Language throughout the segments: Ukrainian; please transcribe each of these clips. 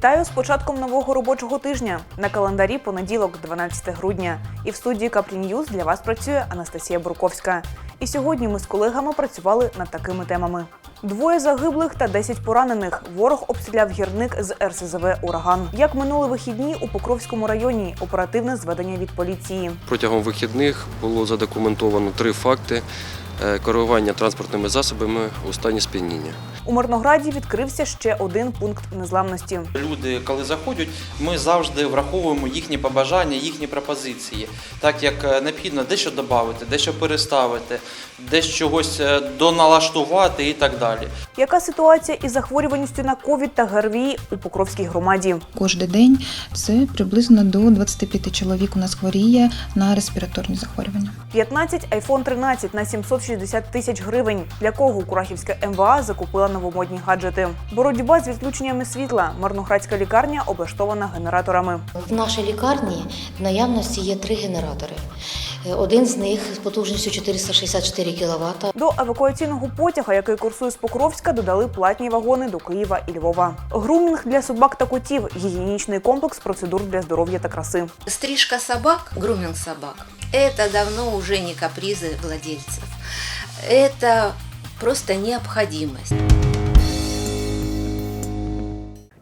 Вітаю з початком нового робочого тижня. На календарі понеділок, 12 грудня. І в студії Каплі Ньюз для вас працює Анастасія Бурковська. І сьогодні ми з колегами працювали над такими темами: двоє загиблих та 10 поранених. Ворог обстріляв гірник з РСЗВ Ураган. Як минули вихідні у Покровському районі? Оперативне зведення від поліції. Протягом вихідних було задокументовано три факти керування транспортними засобами у стані сп'яніння. У Мирнограді відкрився ще один пункт незламності. Люди, коли заходять, ми завжди враховуємо їхні побажання, їхні пропозиції, так як е, необхідно дещо додати, дещо переставити, дещо чогось е, доналаштувати і так далі. Яка ситуація із захворюваністю на ковід та ГРВІ у Покровській громаді? Кожен день це приблизно до 25 чоловік у нас хворіє на респіраторні захворювання. 15 iPhone 13 на 760 тисяч гривень. Для кого Курахівська МВА закупила новомодні гаджети? Боротьба з відключеннями світла. Марноградська лікарня облаштована генераторами. В нашій лікарні в наявності є три генератори. Один з них з потужністю 464 кВт. До евакуаційного потяга, який курсує з Покровська, додали платні вагони до Києва і Львова. Грумінг для собак та котів, гігієнічний комплекс процедур для здоров'я та краси. Стрижка собак, груминг собак, это давно уже не капризы владельцев. Это просто необходимость.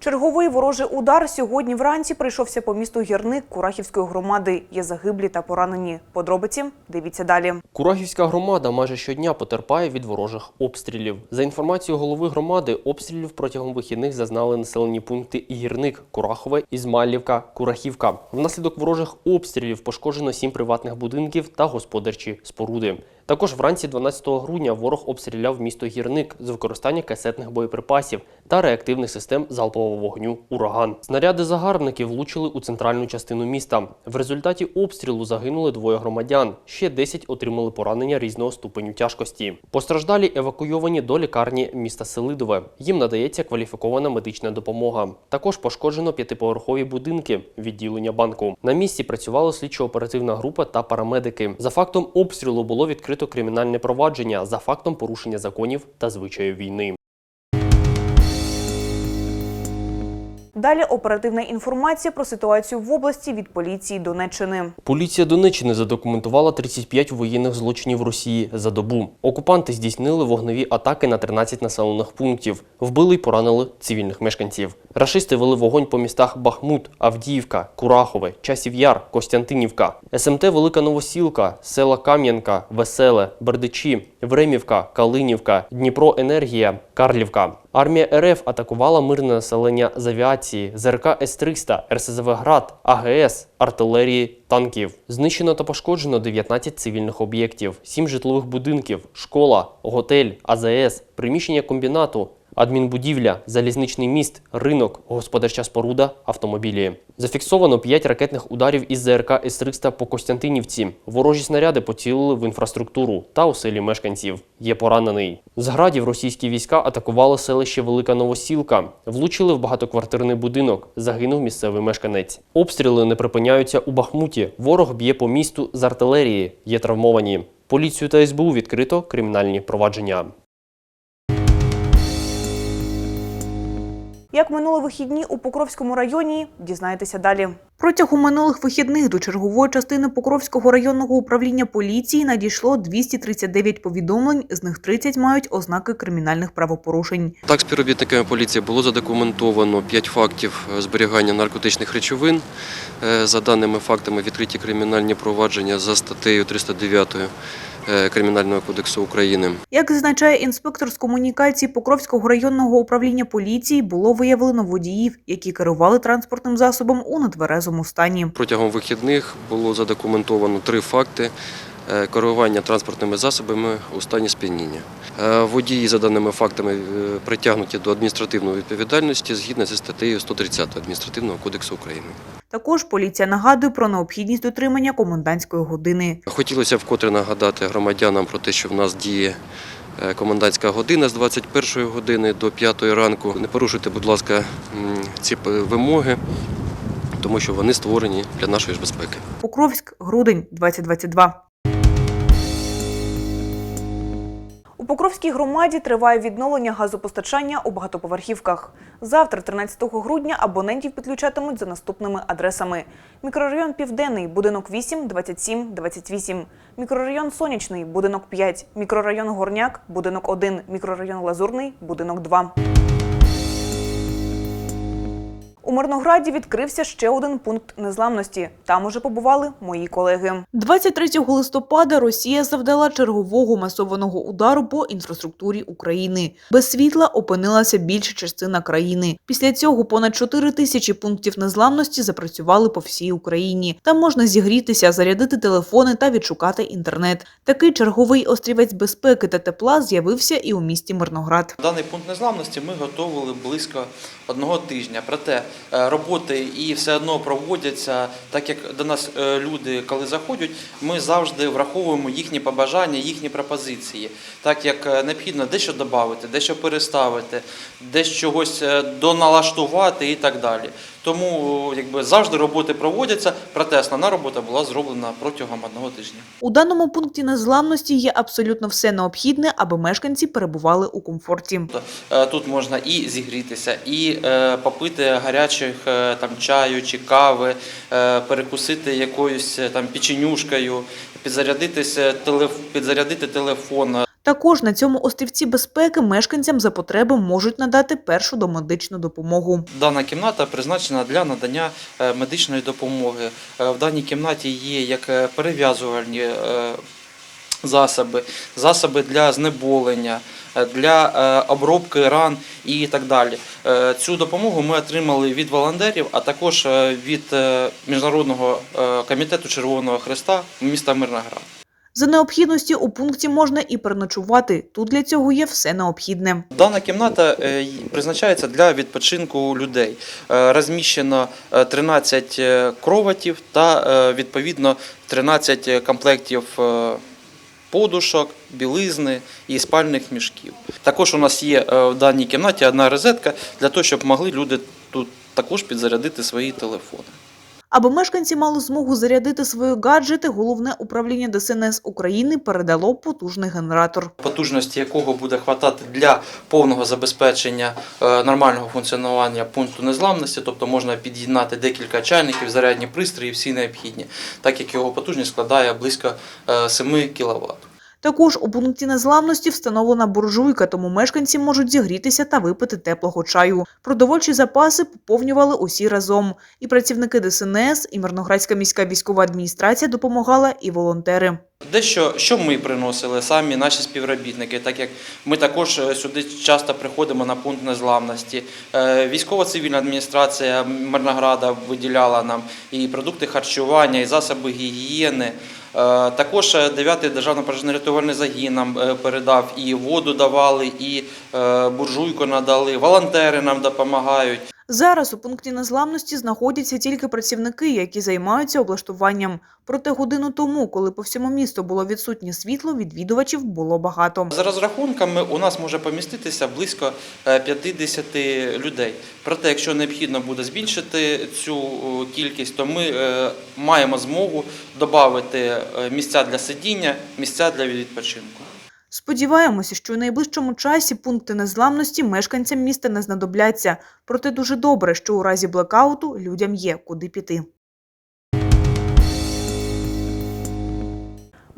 Черговий ворожий удар сьогодні вранці прийшовся по місту Гірник Курахівської громади. Є загиблі та поранені. Подробиці дивіться далі. Курахівська громада майже щодня потерпає від ворожих обстрілів. За інформацією голови громади, обстрілів протягом вихідних зазнали населені пункти Гірник, Курахове, Ізмайлівка, Курахівка. Внаслідок ворожих обстрілів пошкоджено сім приватних будинків та господарчі споруди. Також вранці 12 грудня ворог обстріляв місто Гірник з використання касетних боєприпасів та реактивних систем залпового вогню Ураган. Снаряди загарбників влучили у центральну частину міста. В результаті обстрілу загинули двоє громадян. Ще 10 отримали поранення різного ступеню тяжкості. Постраждалі евакуйовані до лікарні міста Селидове. Їм надається кваліфікована медична допомога. Також пошкоджено п'ятиповерхові будинки, відділення банку. На місці працювала слідчо-оперативна група та парамедики. За фактом обстрілу було відкрито кримінальне провадження за фактом порушення законів та звичаїв війни. Далі оперативна інформація про ситуацію в області від поліції Донеччини. Поліція Донеччини задокументувала 35 воєнних злочинів Росії за добу. Окупанти здійснили вогневі атаки на 13 населених пунктів, вбили й поранили цивільних мешканців. Рашисти вели вогонь по містах Бахмут, Авдіївка, Курахове, Часів Яр, Костянтинівка, СМТ Велика Новосілка, села Кам'янка, Веселе, Бердичі, Времівка, Калинівка, Дніпро Енергія, Карлівка. Армія РФ атакувала мирне населення з авіації, ЗРК С-300, РСЗВ «Град», АГС, артилерії, танків. Знищено та пошкоджено 19 цивільних об'єктів, 7 житлових будинків, школа, готель, АЗС, приміщення комбінату, адмінбудівля, залізничний міст, ринок, господарча споруда, автомобілі. Зафіксовано 5 ракетних ударів із ЗРК С-300 по Костянтинівці. Ворожі снаряди поцілили в інфраструктуру та оселі мешканців. Є поранений. З градів російські війська атакували селище Велика Новосілка, влучили в багатоквартирний будинок. Загинув місцевий мешканець. Обстріли не припиняються у Бахмуті. Ворог б'є по місту з артилерії. Є травмовані. Поліцію та СБУ відкрито кримінальні провадження. Як минули вихідні у Покровському районі, дізнаєтеся далі. Протягом минулих вихідних до чергової частини Покровського районного управління поліції надійшло 239 повідомлень, з них 30 мають ознаки кримінальних правопорушень. Так, співробітниками поліції було задокументовано 5 фактів зберігання наркотичних речовин. Е, За даними фактами, відкриті кримінальні провадження за статтею 309 е, Кримінального кодексу України. Як зазначає інспектор з комунікації Покровського районного управління поліції, було виявлено водіїв, які керували транспортним засобом у нетверезому стані. Протягом вихідних було задокументовано три факти е, керування транспортними засобами у стані сп'яніння. Е, Водії, за даними фактами, е, притягнуті до адміністративної відповідальності згідно зі статтею 130 Адміністративного кодексу України. Також поліція нагадує про необхідність дотримання комендантської години. Хотілося вкотре нагадати громадянам про те, що в нас діє е, комендантська година з 21 години до 5 ранку. Не порушуйте, будь ласка, ці вимоги, тому що вони створені для нашої ж безпеки. Покровськ, грудень 2022. Покровській громаді триває відновлення газопостачання у багатоповерхівках. Завтра, 13 грудня, абонентів підключатимуть за наступними адресами: мікрорайон Південний, будинок 8, 27, 28, мікрорайон Сонячний, будинок 5, мікрорайон Горняк, будинок 1, мікрорайон Лазурний, будинок 2. У Мирнограді відкрився ще один пункт незламності. Там уже побували мої колеги. 23 листопада Росія завдала чергового масованого удару по інфраструктурі України. Без світла опинилася більша частина країни. Після цього понад 4 тисячі пунктів незламності запрацювали по всій Україні. Там можна зігрітися, зарядити телефони та відшукати інтернет. Такий черговий острівець безпеки та тепла з'явився і у місті Мирноград. Даний пункт незламності ми готували близько одного тижня. Проте роботи і все одно проводяться, так як до нас е, люди, коли заходять, ми завжди враховуємо їхні побажання, їхні пропозиції, так як е, необхідно дещо додати, дещо переставити, десь чогось е, доналаштувати і так далі. Тому якби завжди роботи проводяться, проте основна робота була зроблена протягом одного тижня. У даному пункті незламності є абсолютно все необхідне, аби мешканці перебували у комфорті. Е, Тут можна і зігрітися, і е, попити гарячих е, там чаю чи кави, е, перекусити якоюсь е, там печенюшкою, підзарядитися підзарядити телефон. Також на цьому острівці безпеки мешканцям за потреби можуть надати першу домедичну допомогу. Дана кімната призначена для надання медичної допомоги. В даній кімнаті є як перев'язувальні засоби, засоби для знеболення, для е, обробки ран і так далі. Е, Цю допомогу ми отримали від волонтерів, а також е, від е, Міжнародного е, комітету Червоного Христа міста Мирноград. За необхідності у пункті можна і переночувати. Тут для цього є все необхідне. Дана кімната е, призначається для відпочинку людей. Е, Розміщено е, 13 е, кроватів та е, відповідно 13 комплектів е, подушок, білизни і спальних мішків. Також у нас є е, в даній кімнаті одна розетка для того, щоб могли люди тут також підзарядити свої телефони. Аби мешканці мали змогу зарядити свої гаджети, головне управління ДСНС України передало потужний генератор. потужності якого буде хватати для повного забезпечення е, нормального функціонування пункту незламності, тобто можна під'єднати декілька чайників, зарядні пристрої, всі необхідні, так як його потужність складає близько е, 7 кВт. Також у пункті незламності встановлена буржуйка, тому мешканці можуть зігрітися та випити теплого чаю. Продовольчі запаси поповнювали усі разом. І працівники ДСНС, і Мирноградська міська військова адміністрація допомагала, і волонтери. Дещо, що ми приносили, самі наші співробітники, так як ми також е, сюди часто приходимо на пункт незламності. Е, Військово-цивільна адміністрація Мирнограда виділяла нам і продукти харчування, і засоби гігієни. Е, Також 9-й державно пожежно-рятувальний загін нам е, передав і воду давали, і е, буржуйку надали. Волонтери нам допомагають. Зараз у пункті незламності знаходяться тільки працівники, які займаються облаштуванням. Проте годину тому, коли по всьому місту було відсутнє світло, відвідувачів було багато. За розрахунками у нас може поміститися близько е, 50 людей. Проте, якщо необхідно буде збільшити цю е, кількість, то ми е, маємо змогу додати е, місця для сидіння, місця для відпочинку. Сподіваємося, що у найближчому часі пункти незламності мешканцям міста не знадобляться. Проте дуже добре, що у разі блекауту людям є куди піти.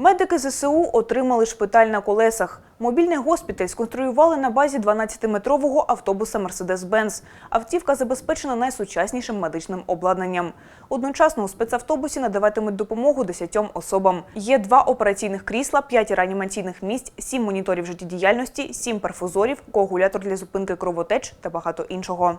Медики ЗСУ отримали шпиталь на колесах. Мобільний госпіталь сконструювали на базі 12-метрового автобуса Mercedes-Benz. Автівка забезпечена найсучаснішим медичним обладнанням. Одночасно у спецавтобусі надаватимуть допомогу 10 особам. Є два операційних крісла, 5 реанімаційних місць, 7 моніторів життєдіяльності, 7 перфузорів, коагулятор для зупинки кровотеч та багато іншого.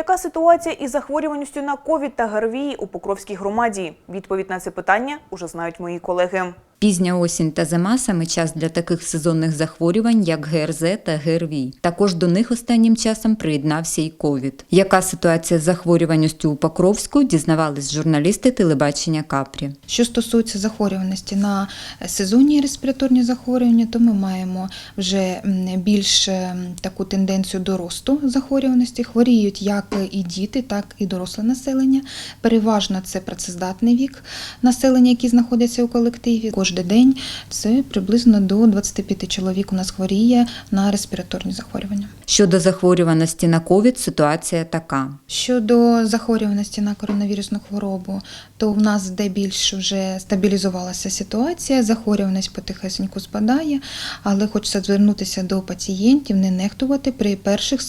Яка ситуація із захворюваністю на ковід та ГРВІ у Покровській громаді? Відповідь на це питання уже знають мої колеги. Пізня осінь та зима саме час для таких сезонних захворювань, як ГРЗ та ГРВІ. Також до них останнім часом приєднався і ковід. Яка ситуація з захворюваністю у Покровську, дізнавались журналісти телебачення Капрі. Що стосується захворюваності на сезонні респіраторні захворювання, то ми маємо вже більш ем, таку тенденцію до росту захворюваності. Хворіють як і діти, так і доросле населення. Переважно це працездатний вік населення, які знаходяться у колективі. Кожен день це приблизно до 25 чоловік у нас хворіє на респіраторні захворювання. Щодо захворюваності на ковід, ситуація така. Щодо захворюваності на коронавірусну хворобу, то в нас де більш вже стабілізувалася ситуація, захворюваність потихесеньку спадає, але хочеться звернутися до пацієнтів, не нехтувати при перших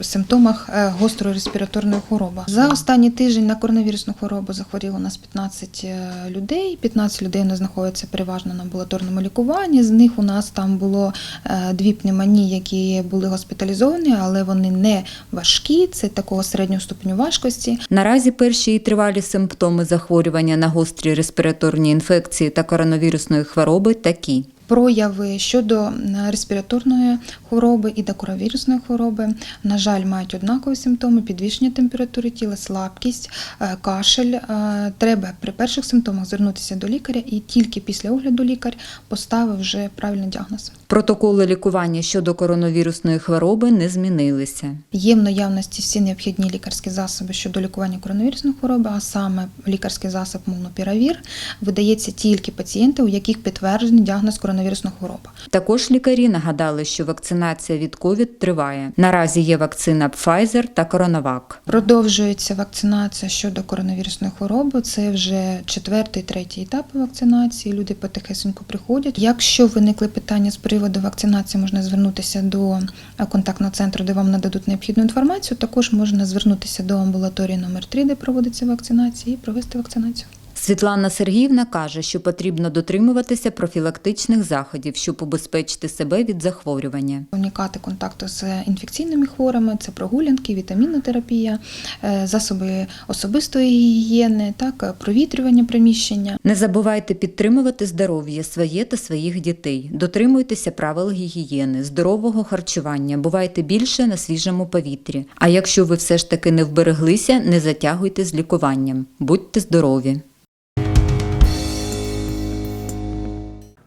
симптомах е, гострої респіраторної хвороби. За останній тиждень на коронавірусну хворобу захворіло нас 15 е, людей. 15 людей нас знаходяться переважно на амбулаторному лікуванні. З них у нас там було е, дві пневмонії, які були госпіталізовані, але вони не важкі. Це такого середнього ступеню важкості. Наразі перші і тривалі симптоми захворювання на гострі респіраторні інфекції та коронавірусної хвороби такі. Прояви щодо респіраторної хвороби і декоровірусної хвороби, на жаль, мають однакові симптоми: підвищення температури тіла, слабкість, е, кашель. Е, Треба при перших симптомах звернутися до лікаря, і тільки після огляду лікар поставив вже правильний діагноз. Протоколи лікування щодо коронавірусної хвороби не змінилися. Є в наявності всі необхідні лікарські засоби щодо лікування коронавірусної хвороби, а саме лікарський засіб Молнупіравір видається тільки пацієнти, у яких підтверджений діагноз коронавірусна хвороба. Також лікарі нагадали, що вакцинація від ковід триває. Наразі є вакцина Pfizer та CoronaVac. Продовжується вакцинація щодо коронавірусної хвороби. Це вже четвертий, третій етапи вакцинації. Люди потихесенько приходять. Якщо виникли питання з приводу вакцинації, можна звернутися до е, контактного центру, де вам нададуть необхідну інформацію. Також можна звернутися до амбулаторії номер 3 де проводиться вакцинація, і провести вакцинацію. Світлана Сергіївна каже, що потрібно дотримуватися профілактичних заходів, щоб убезпечити себе від захворювання. Уникати контакту з інфекційними хворими, це прогулянки, вітамінотерапія, е, засоби особистої гігієни, так, провітрювання приміщення. Не забувайте підтримувати здоров'я своє та своїх дітей. Дотримуйтеся правил гігієни, здорового харчування, бувайте більше на свіжому повітрі. А якщо ви все ж таки не вбереглися, не затягуйте з лікуванням. Будьте здорові!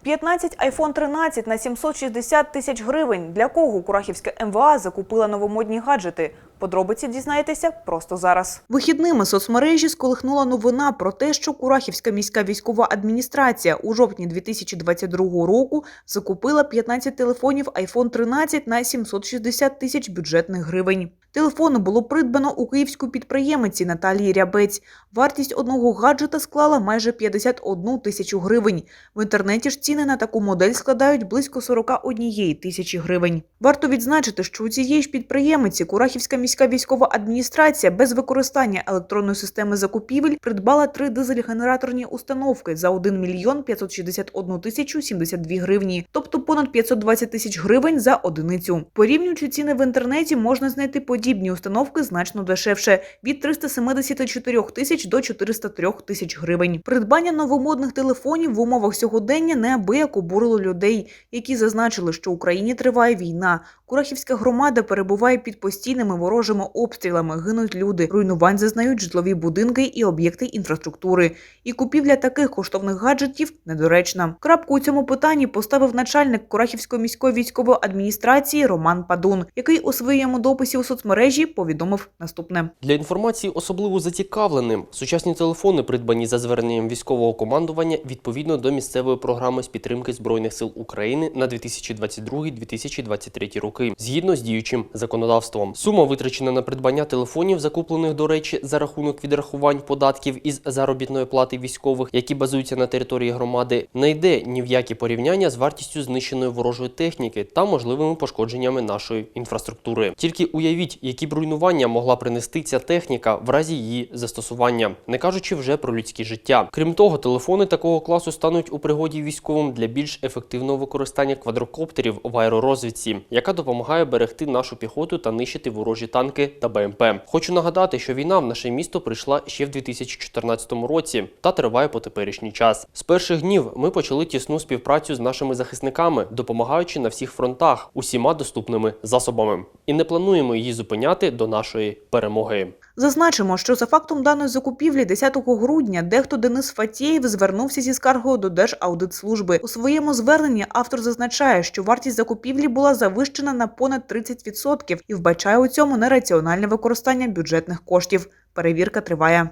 15 iPhone 13 на 760 тисяч гривень. Для кого Курахівська МВА закупила новомодні гаджети? Подробиці дізнаєтеся просто зараз. Вихідними соцмережі сколихнула новина про те, що Курахівська міська військова адміністрація у жовтні 2022 року закупила 15 телефонів iPhone 13 на 760 тисяч бюджетних гривень. Телефони було придбано у київської підприємиці Наталії Рябець. Вартість одного гаджета склала майже 51 тисячу гривень. В інтернеті ж ціни на таку модель складають близько 41 тисячі гривень. Варто відзначити, що у цієї ж підприємиці Курахівська міська військова адміністрація без використання електронної системи закупівель придбала три дизель-генераторні установки за 1 мільйон 561 тисячу 72 гривні, тобто понад 520 тисяч гривень за одиницю. Порівнюючи ціни в інтернеті, можна знайти подібні установки значно дешевше від 374 тисяч до 403 тисяч гривень. Придбання новомодних телефонів в умовах сьогодення неабияк обурило людей, які зазначили, що в Україні триває війна. Курахівська громада перебуває під постійними ворожими обстрілами, гинуть люди, руйнувань зазнають житлові будинки і об'єкти інфраструктури. І купівля таких коштовних гаджетів недоречна. Крапку у цьому питанні поставив начальник Курахівської міської військової адміністрації Роман Падун, який у своєму дописі у соцмережі повідомив наступне. Для інформації особливо зацікавленим сучасні телефони, придбані за зверненням військового командування відповідно до місцевої програми з підтримки збройних сил України на 2022-2023 роки, згідно з діючим законодавством. Сума витрачена на придбання телефонів, закуплених до речі, за рахунок відрахувань податків із заробітної плати військових, які базуються на території громади, не йде ні в які порівняння з вартістю знищеної ворожої техніки та можливими пошкодженнями нашої інфраструктури. Тільки уявіть, які б руйнування могла принести ця техніка в разі її застосування, не кажучи вже про людське життя. Крім того, телефони такого класу стануть у пригоді військовим для більш ефективного використання квадрокоптерів в аеророзвідці, яка допомагає берегти нашу піхоту та нищити ворожі танки та БМП. Хочу нагадати, що війна в наше місто прийшла ще в 2014 році та триває по теперішній час. З перших днів ми почали тісну співпрацю з нашими захисниками, допомагаючи на всіх фронтах усіма доступними засобами, і не плануємо її зупиняти до нашої перемоги. Зазначимо, що за фактом даної закупівлі 10 грудня дехто Денис Фатєєв звернувся зі скаргою до Держаудитслужби. У своєму зверненні автор зазначає, що вартість закупівлі була завищена на понад 30% і вбачає у цьому нераціональне використання бюджетних коштів. Перевірка триває.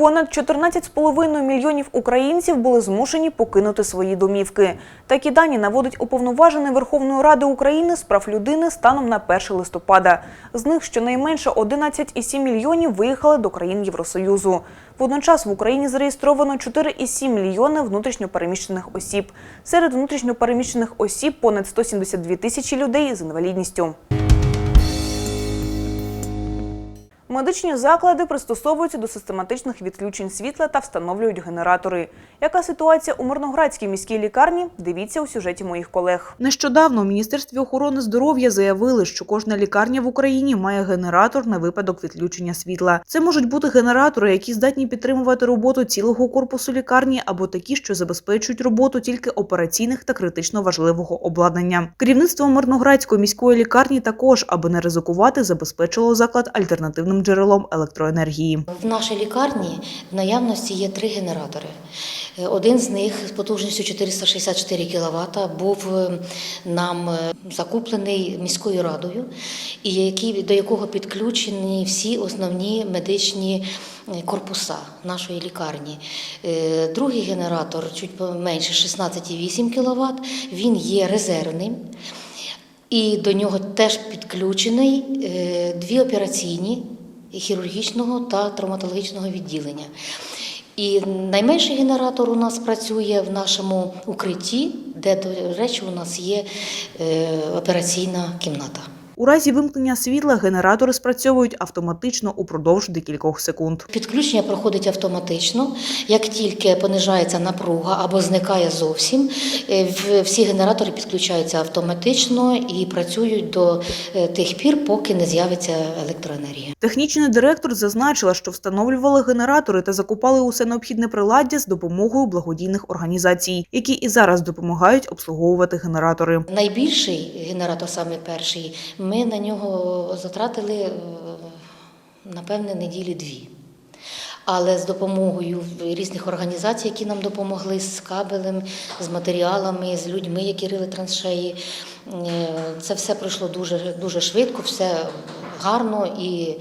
Понад 14,5 мільйонів українців були змушені покинути свої домівки. Такі дані наводить уповноважений Верховної Ради України з прав людини станом на 1 листопада. З них щонайменше 11,7 мільйонів виїхали до країн Євросоюзу. Водночас в Україні зареєстровано 4,7 мільйони внутрішньопереміщених осіб. Серед внутрішньопереміщених осіб понад 172 тисячі людей з інвалідністю. Медичні заклади пристосовуються до систематичних відключень світла та встановлюють генератори. Яка ситуація у Мирноградській міській лікарні? Дивіться у сюжеті моїх колег. Нещодавно у Міністерстві охорони здоров'я заявили, що кожна лікарня в Україні має генератор на випадок відключення світла. Це можуть бути генератори, які здатні підтримувати роботу цілого корпусу лікарні, або такі, що забезпечують роботу тільки операційних та критично важливого обладнання. Керівництво Мирноградської міської лікарні також, аби не ризикувати, забезпечило заклад альтернативним джерелом електроенергії. В нашій лікарні в наявності є три генератори. Е, Один з них з потужністю 464 кВт був е, нам е, закуплений міською радою, і який, до якого підключені всі основні медичні корпуса нашої лікарні. Другий генератор, чуть менше 16,8 кВт, він є резервним. І до нього теж підключений дві операційні хірургічного та травматологічного відділення. І найменший генератор у нас працює в нашому укритті, де, до речі, у нас є е, операційна кімната. У разі вимкнення світла генератори спрацьовують автоматично упродовж декількох секунд. Підключення проходить автоматично. Як тільки понижається напруга або зникає зовсім, е, всі генератори підключаються автоматично і працюють до е, тих пір, поки не з'явиться електроенергія. Технічний директор зазначила, що встановлювали генератори та закупали усе необхідне приладдя з допомогою благодійних організацій, які і зараз допомагають обслуговувати генератори. Найбільший генератор, саме перший, ми на нього затратили е, напевне неділі дві. Але з допомогою різних організацій, які нам допомогли з кабелем, з матеріалами, з людьми, які рили траншеї, е, це все пройшло дуже, дуже швидко, все гарно і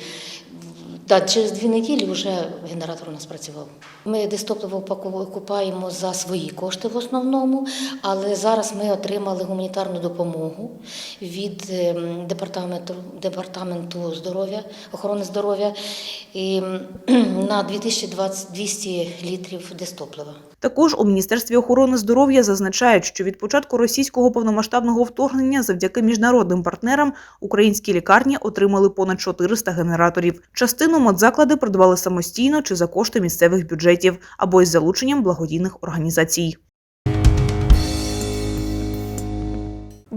та через дві неділі вже генератор у нас працював. Ми дистопливо купаємо за свої кошти в основному, але зараз ми отримали гуманітарну допомогу від ем, департаменту, департаменту здоров'я, охорони здоров'я і м, на 2020 200 літрів дистоплива. Також у міністерстві охорони здоров'я зазначають, що від початку російського повномасштабного вторгнення завдяки міжнародним партнерам українські лікарні отримали понад 400 генераторів. Частину медзаклади придбали самостійно чи за кошти місцевих бюджетів або із залученням благодійних організацій.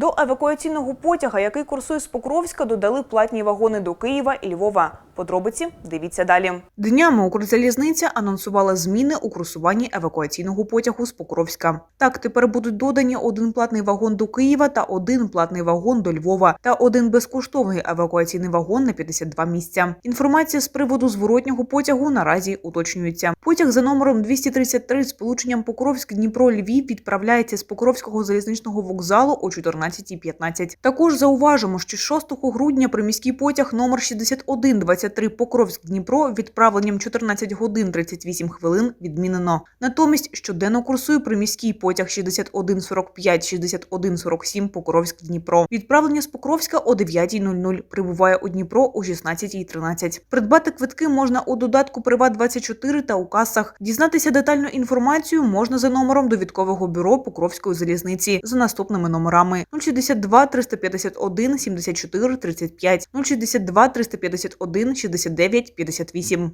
До евакуаційного потяга, який курсує з Покровська, додали платні вагони до Києва і Львова. Подробиці дивіться далі. Днями Укрзалізниця анонсувала зміни у курсуванні евакуаційного потягу з Покровська. Так, тепер будуть додані один платний вагон до Києва та один платний вагон до Львова та один безкоштовний евакуаційний вагон на 52 місця. Інформація з приводу зворотнього потягу наразі уточнюється. Потяг за номером 233 з полученням Покровськ Дніпро Львів відправляється з Покровського залізничного вокзалу о 14.15. Також зауважимо, що 6 грудня приміський потяг номер 6123 Покровськ Дніпро відправленням 14 годин 38 хвилин відмінено. Натомість щоденно курсує приміський потяг 6145 6147 Покровськ Дніпро. Відправлення з Покровська о 9.00 прибуває у Дніпро о 16.13. Придбати квитки можна у додатку Приват 24 та у касах. Дізнатися детальну інформацію можна за номером довідкового бюро Покровської залізниці за наступними номерами 062 351 74 35, 062 351 69 58.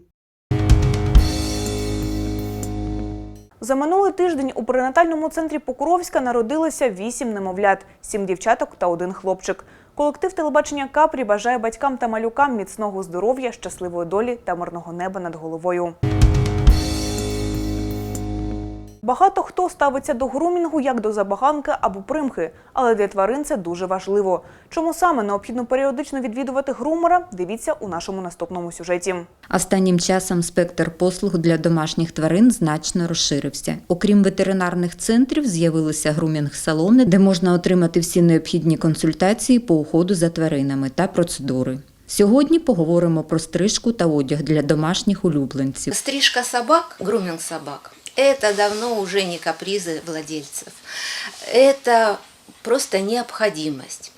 За минулий тиждень у перинатальному центрі Покровська народилося вісім немовлят, сім дівчаток та один хлопчик. Колектив телебачення Капрі бажає батькам та малюкам міцного здоров'я, щасливої долі та мирного неба над головою. Багато хто ставиться до грумінгу як до забаганки або примхи, але для тварин це дуже важливо. Чому саме необхідно періодично відвідувати грумера? Дивіться у нашому наступному сюжеті. Останнім часом спектр послуг для домашніх тварин значно розширився. Окрім ветеринарних центрів, з'явилися грумінг-салони, де можна отримати всі необхідні консультації по уходу за тваринами та процедури. Сьогодні поговоримо про стрижку та одяг для домашніх улюбленців. Стрижка собак, груминг собак, это давно уже не капризы владельцев. Это просто необходимость.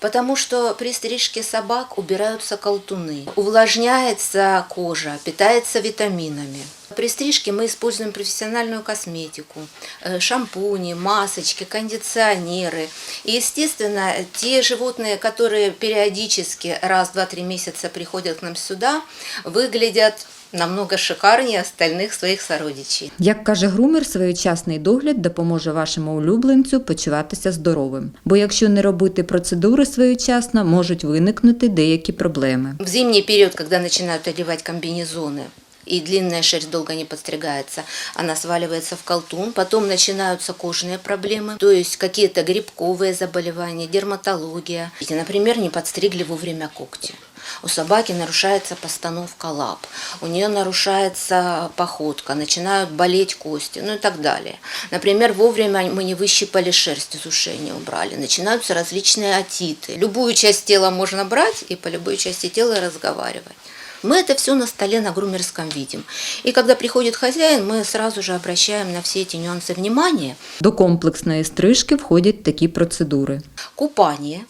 Потому что при стрижке собак убираются колтуны, увлажняется кожа, питается витаминами. При стрижке мы используем профессиональную косметику, э, шампуни, масочки, кондиционеры. И, естественно, те животные, которые периодически раз, два, три месяца приходят к нам сюда, выглядят намного шикарнее остальных своих сородичей. Як каже грумер, своєчасний догляд допоможе вашому улюбленцю почуватися здоровим. Бо якщо не робити процедури своєчасно, можуть виникнути деякі проблеми. В зимний период, когда начинают одевать комбинезоны, и длинная шерсть долго не подстригается, она сваливается в колтун, потом начинаются кожные проблемы, то есть какие-то грибковые заболевания, дерматология. И, Например, не подстригли вовремя когти. У собаки нарушается постановка лап, у нее нарушается походка, начинают болеть кости, ну и так далее. Например, вовремя мы не выщипали шерсть из ушей, не убрали, начинаются различные отиты. Любую часть тела можно брать и по любой части тела разговаривать. Мы это все на столе на грумерском видим. И когда приходит хозяин, мы сразу же обращаем на все эти нюансы внимание. До комплексної стрижки входять такі процедури. Купание,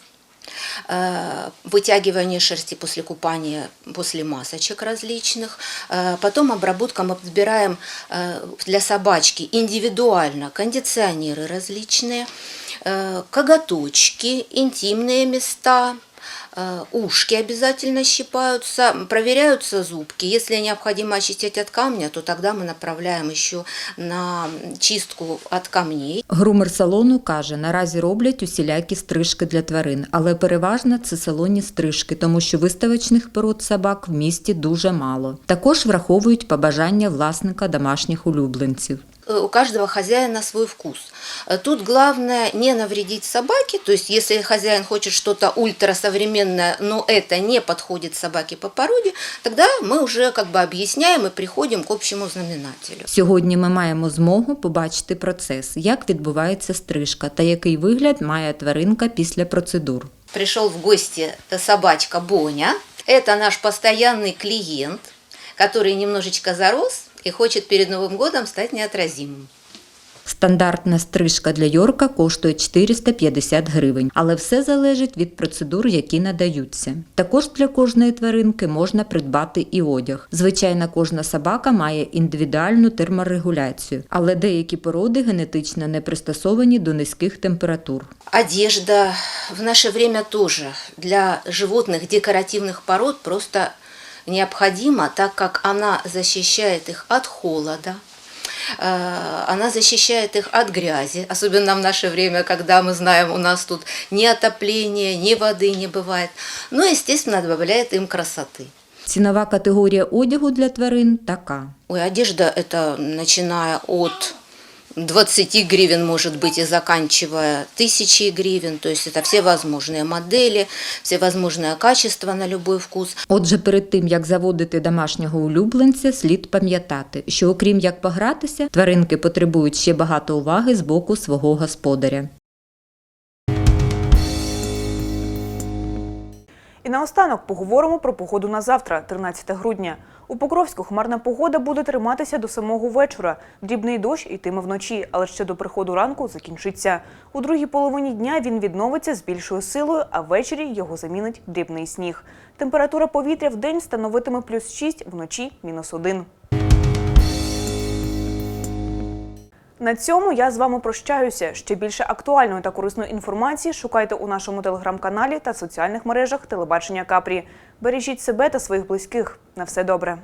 вытягивание шерсти после купания, после масочек различных. Э, Потом обработка мы подбираем э, для собачки индивидуально кондиционеры различные, э, коготочки, интимные места, э, ушки обязательно щипаются, проверяются зубки. Если необходимо очистить от камня, то тогда мы направляем еще на чистку от камней. Грумер салону каже, наразі роблять усілякі стрижки для тварин, але переважно це салонні стрижки, тому що виставочних пород собак в місті дуже мало. Також враховують побажання власника домашніх улюбленців. Э, у каждого хозяина свой вкус. Э, Тут главное не навредить собаке, то есть если хозяин хочет что-то ультрасовременное, но это не подходит собаке по породе, тогда мы уже как бы объясняем и приходим к общему знаменателю. Сьогодні ми маємо змогу побачити процес, як відбувається стрижка та який вигляд має тваринка після процедур. Пришел в гости собачка Боня. Это наш постоянный клиент, который немножечко зарос и хочет перед Новым годом стать неотразимым. Стандартна стрижка для Йорка коштує 450 гривень, але все залежить від процедур, які надаються. Також для кожної тваринки можна придбати і одяг. Звичайно, кожна собака має індивідуальну терморегуляцію, але деякі породи генетично не пристосовані до низьких температур. Одежда в наше время тоже для животных декоративных пород просто необходима, так как она защищает их от холода, э, она защищает их от грязи, особенно в наше время, когда мы знаем, у нас тут ни отопления, ни воды не бывает. Ну, естественно, добавляет им красоты. Цінова категорія одягу для тварин така. Ой, одежда это начиная от 20 гривен, может быть, и заканчивая тысячи гривен. То есть это все возможные модели, все возможные качества на любой вкус. Отже, перед тим як заводити домашнього улюбленця, слід пам'ятати, що окрім як погратися, тваринки потребують ще багато уваги з боку свого господаря. І наостанок поговоримо про погоду на завтра, 13 грудня. У Покровську хмарна погода буде триматися до самого вечора. Дрібний дощ йтиме вночі, але ще до приходу ранку закінчиться. У другій половині дня він відновиться з більшою силою, а ввечері його замінить дрібний сніг. Температура повітря в день становитиме плюс 6, вночі мінус 1. На цьому я з вами прощаюся. Ще більше актуальної та корисної інформації шукайте у нашому телеграм-каналі та соціальних мережах телебачення Капрі. Бережіть себе та своїх близьких. На все добре.